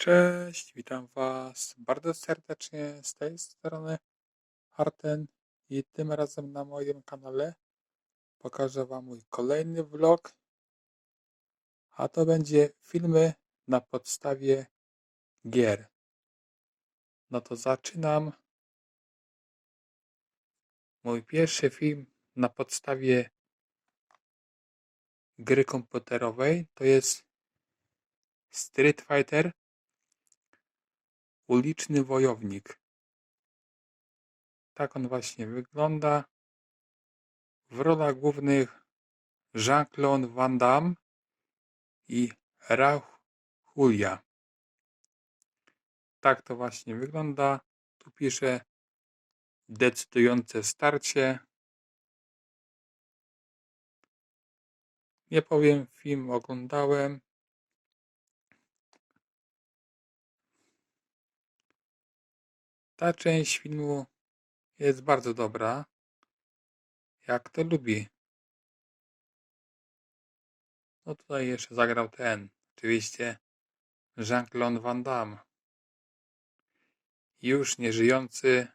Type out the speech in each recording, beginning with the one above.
Cześć, witam Was bardzo serdecznie z tej strony Arten i tym razem na moim kanale pokażę Wam mój kolejny vlog, a to będzie filmy na podstawie gier. No to zaczynam. Mój pierwszy film na podstawie gry komputerowej to jest Street Fighter Uliczny Wojownik. Tak on właśnie wygląda. W rolach głównych Jean-Claude Van Damme i Raúl Julia. Tak to właśnie wygląda. Tu pisze decydujące starcie. Nie powiem, film oglądałem. Ta część filmu jest bardzo dobra. Jak to lubi. No tutaj jeszcze zagrał ten, oczywiście Jean-Claude Van Damme. Już nieżyjący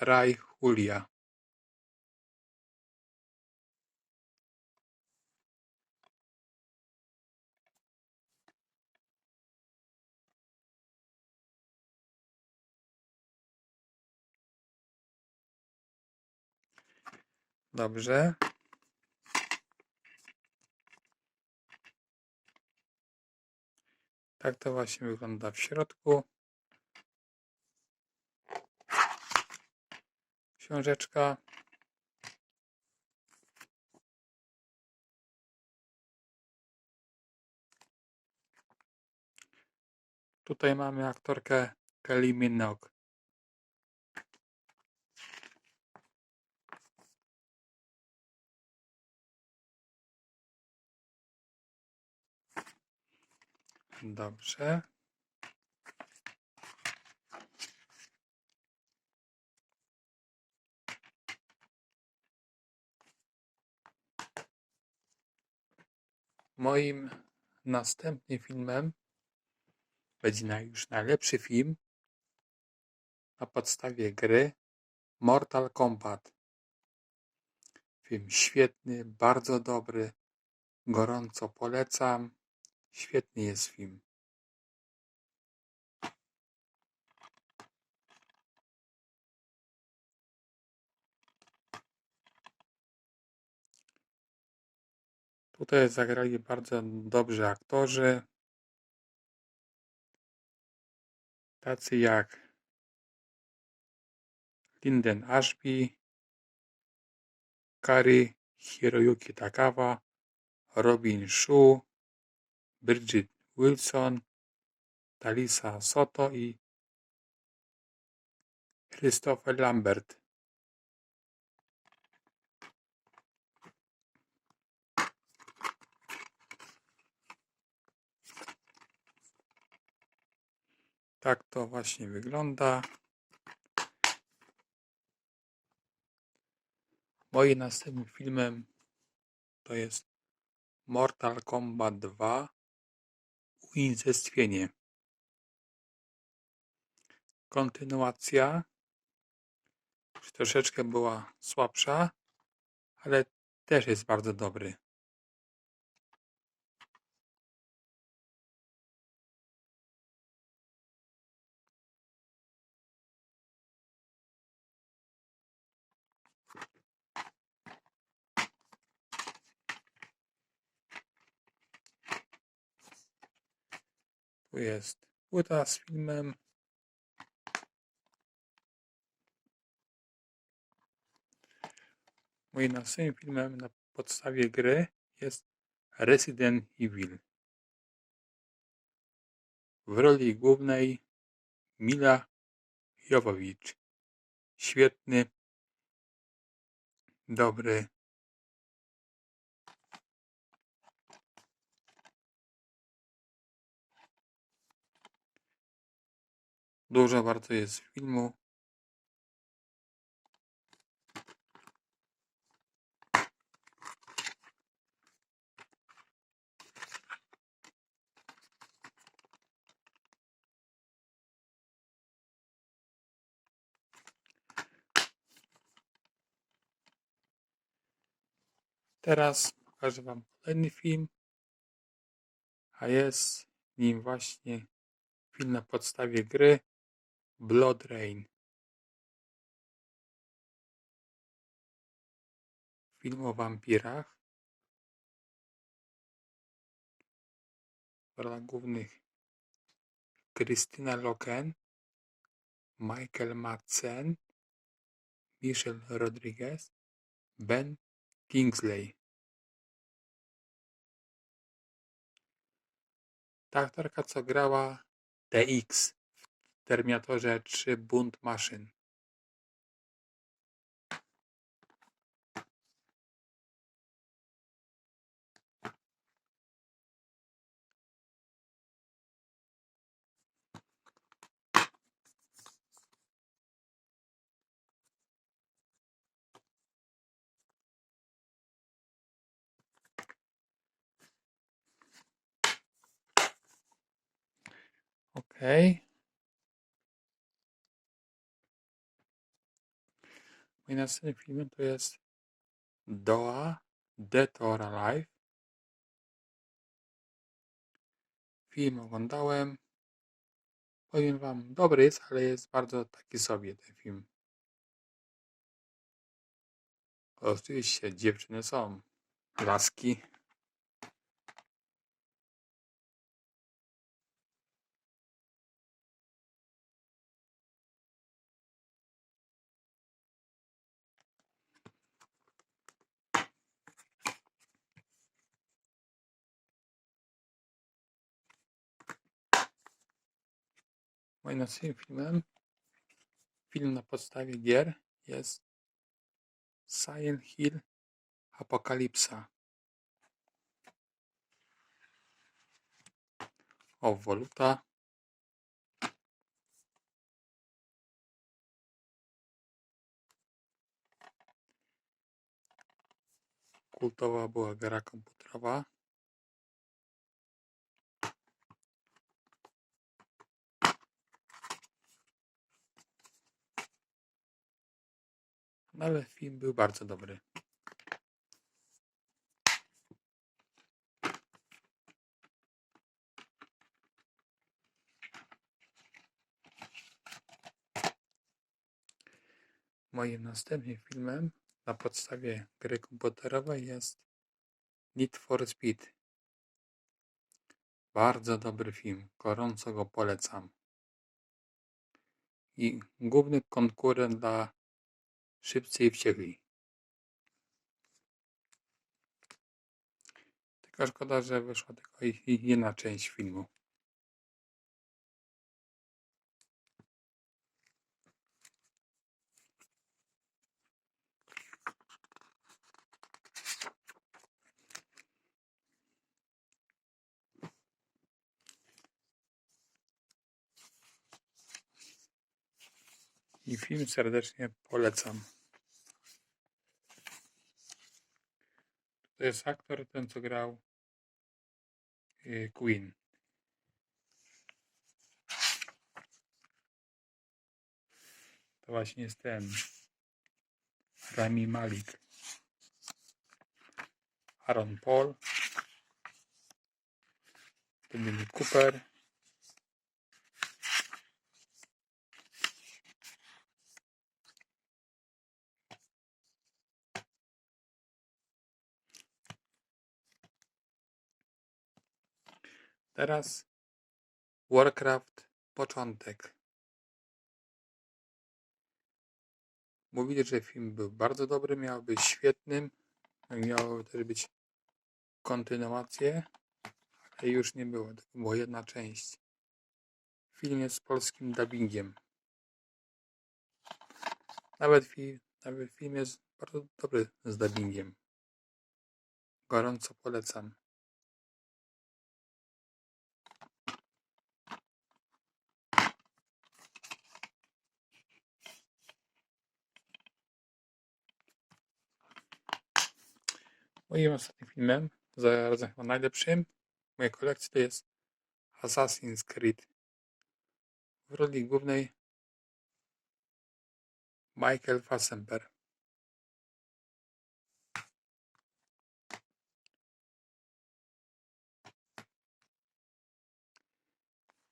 Raj Julia. Dobrze. Tak to właśnie wygląda w środku. Książeczka. Tutaj mamy aktorkę Kelly Minogue. Dobrze. Moim następnym filmem będzie już najlepszy film na podstawie gry Mortal Kombat. Film świetny, bardzo dobry, gorąco polecam. Świetny jest film. Tutaj zagrali bardzo dobrzy aktorzy. Tacy jak Linden Ashby, Kari Hiroyuki Takawa, Robin Shu, Bridget Wilson, Talisa Soto i Christopher Lambert. Tak to właśnie wygląda. Moim następnym filmem to jest Mortal Kombat 2 Unicestwienie. Kontynuacja troszeczkę była słabsza, ale też jest bardzo dobry. Jest płyta z filmem. Moim następnym filmem na podstawie gry jest Resident Evil. W roli głównej Mila Jowowicz. Świetny, dobry Dużo bardzo jest filmu. Teraz pokażę Wam kolejny film, a jest nim właśnie film na podstawie gry Blood Rain. Film o wampirach. W rolach głównych Krystyna Loken, Michael Madsen, Michelle Rodriguez, Ben Kingsley. Ta aktorka, co grała TX Terminatorze 3 Bunt Maszyn. Okej. Moim następnym filmem to jest Doa Dead or Alive. Film oglądałem. Powiem wam, dobry jest, ale jest bardzo taki sobie ten film. Oczywiście dziewczyny są, laski. Następnym filmem, film na podstawie gier jest Silent Hill Apokalipsa. O, Voluta. Kultowa była gra komputerowa. Ale film był bardzo dobry. Moim następnym filmem na podstawie gry komputerowej jest Need for Speed. Bardzo dobry film, gorąco go polecam. I główny konkurent dla Szybcy i Wściekli. Tylko szkoda, że wyszła tylko jedna część filmu. I film serdecznie polecam. To jest aktor, ten co grał y, Queen. To właśnie jest ten Rami Malik. Aaron Paul. Dominic Cooper. Teraz Warcraft początek. Mówili, że film był bardzo dobry, miał być świetnym, miało też być kontynuacje, ale już nie było, tylko była jedna część. Film jest z polskim dubbingiem. Nawet film, nawet film jest bardzo dobry z dubbingiem. Gorąco polecam. Moim ostatnim filmem, zarazem chyba najlepszym w mojej kolekcji, to jest Assassin's Creed. W roli głównej Michael Fassbender.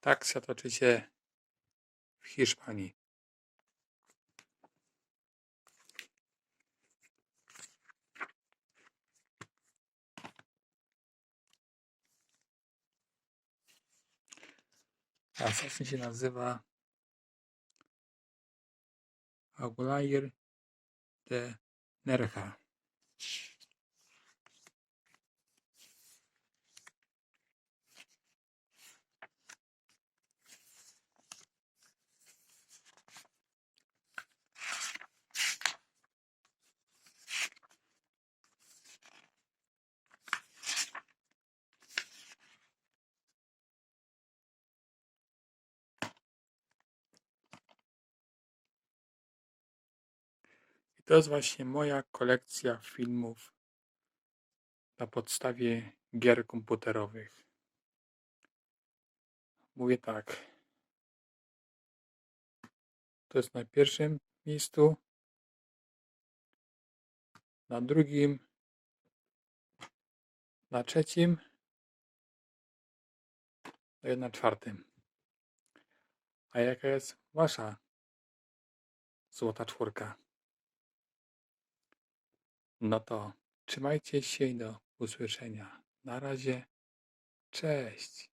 Tak się toczy się w Hiszpanii. A Assassin się nazywa Aguilar de Nerja. To jest właśnie moja kolekcja filmów na podstawie gier komputerowych. Mówię tak. To jest na pierwszym miejscu. Na drugim. Na trzecim. No i na czwartym. A jaka jest wasza złota czwórka? No to trzymajcie się i do usłyszenia. Na razie. Cześć.